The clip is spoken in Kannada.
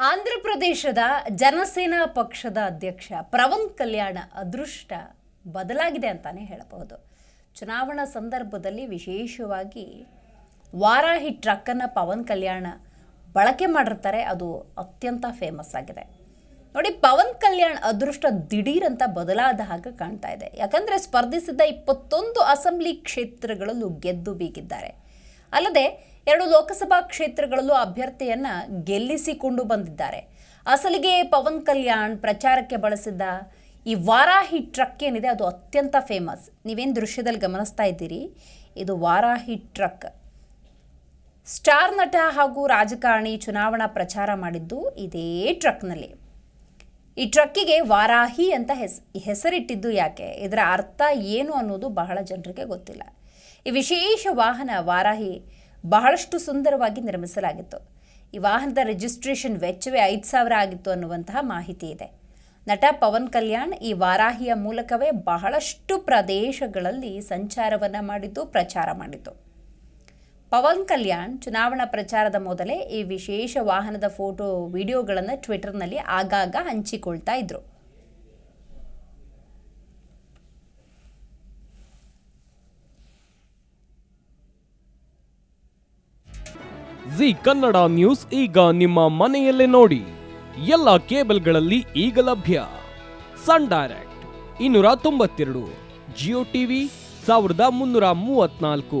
ಆಂಧ್ರ ಪ್ರದೇಶದ ಜನಸೇನಾ ಪಕ್ಷದ ಅಧ್ಯಕ್ಷ ಪ್ರವನ್ ಕಲ್ಯಾಣ ಅದೃಷ್ಟ ಬದಲಾಗಿದೆ ಅಂತಾನೆ ಹೇಳಬಹುದು. ಚುನಾವಣಾ ಸಂದರ್ಭದಲ್ಲಿ ವಿಶೇಷವಾಗಿ ವಾರಾಹಿ ಟ್ರಕ್ಕನ್ನು ಪವನ್ ಕಲ್ಯಾಣ ಬಳಕೆ ಮಾಡಿರ್ತಾರೆ, ಅದು ಅತ್ಯಂತ ಫೇಮಸ್ ಆಗಿದೆ. ನೋಡಿ, ಪವನ್ ಕಲ್ಯಾಣ್ ಅದೃಷ್ಟ ದಿಢೀರ್ ಅಂತ ಬದಲಾದ ಹಾಗೆ ಕಾಣ್ತಾ ಇದೆ. ಯಾಕಂದರೆ ಸ್ಪರ್ಧಿಸಿದ ಇಪ್ಪತ್ತೊಂದು ಅಸೆಂಬ್ಲಿ ಕ್ಷೇತ್ರಗಳಲ್ಲೂ ಗೆದ್ದು ಬೀಗಿದ್ದಾರೆ. ಅಲ್ಲದೆ ಎರಡು ಲೋಕಸಭಾ ಕ್ಷೇತ್ರಗಳಲ್ಲೂ ಅಭ್ಯರ್ಥಿಯನ್ನ ಗೆಲ್ಲಿಸಿಕೊಂಡು ಬಂದಿದ್ದಾರೆ. ಅಸಲಿಗೆ ಪವನ್ ಕಲ್ಯಾಣ್ ಪ್ರಚಾರಕ್ಕೆ ಬಳಸಿದ್ದ ಈ ವಾರಾಹಿ ಟ್ರಕ್ ಏನಿದೆ ಅದು ಅತ್ಯಂತ ಫೇಮಸ್. ನೀವೇನು ದೃಶ್ಯದಲ್ಲಿ ಗಮನಿಸ್ತಾ ಇದ್ದೀರಿ? ಇದು ವಾರಾಹಿ ಟ್ರಕ್. ಸ್ಟಾರ್ ನಟ ಹಾಗೂ ರಾಜಕಾರಣಿ ಚುನಾವಣಾ ಪ್ರಚಾರ ಮಾಡಿದ್ದು ಇದೇ ಟ್ರಕ್ನಲ್ಲಿ. ಈ ಟ್ರಕ್ಕಿಗೆ ವಾರಾಹಿ ಅಂತ ಹೆಸ್, ಹೆಸರಿಟ್ಟಿದ್ದು ಯಾಕೆ? ಇದರ ಅರ್ಥ ಏನು ಅನ್ನೋದು ಬಹಳ ಜನರಿಗೆ ಗೊತ್ತಿಲ್ಲ. ಈ ವಿಶೇಷ ವಾಹನ ವಾರಾಹಿ ಬಹಳಷ್ಟು ಸುಂದರವಾಗಿ ನಿರ್ಮಿಸಲಾಗಿತ್ತು. ಈ ವಾಹನದ ರಿಜಿಸ್ಟ್ರೇಷನ್ ವೆಚ್ಚವೇ ಐದು ಸಾವಿರ ಆಗಿತ್ತು ಅನ್ನುವಂತಹ ಮಾಹಿತಿ ಇದೆ. ನಟ ಪವನ್ ಕಲ್ಯಾಣ್ ಈ ವಾರಾಹಿಯ ಮೂಲಕವೇ ಬಹಳಷ್ಟು ಪ್ರದೇಶಗಳಲ್ಲಿ ಸಂಚಾರವನ್ನು ಮಾಡಿದ್ದು, ಪ್ರಚಾರ ಮಾಡಿದ್ದು. ಪವನ್ ಕಲ್ಯಾಣ್ ಚುನಾವಣಾ ಪ್ರಚಾರದ ಮೊದಲೇ ಈ ವಿಶೇಷ ವಾಹನದ ಫೋಟೋ ವಿಡಿಯೋಗಳನ್ನು ಟ್ವಿಟರ್ನಲ್ಲಿ ಆಗಾಗ ಹಂಚಿಕೊಳ್ತಾ ಇದ್ರು. ಜಿ ಕನ್ನಡ ನ್ಯೂಸ್ ಈಗ ನಿಮ್ಮ ಮನೆಯಲ್ಲೇ ನೋಡಿ. ಎಲ್ಲ ಕೇಬಲ್ಗಳಲ್ಲಿ ಈಗ ಲಭ್ಯ. ಸನ್ ಡೈರೆಕ್ಟ್ ಇನ್ನೂರ ತೊಂಬತ್ತೆರಡು, ಜಿಯೋ ಟಿವಿ ಸಾವಿರದ ಮುನ್ನೂರ ಮೂವತ್ನಾಲ್ಕು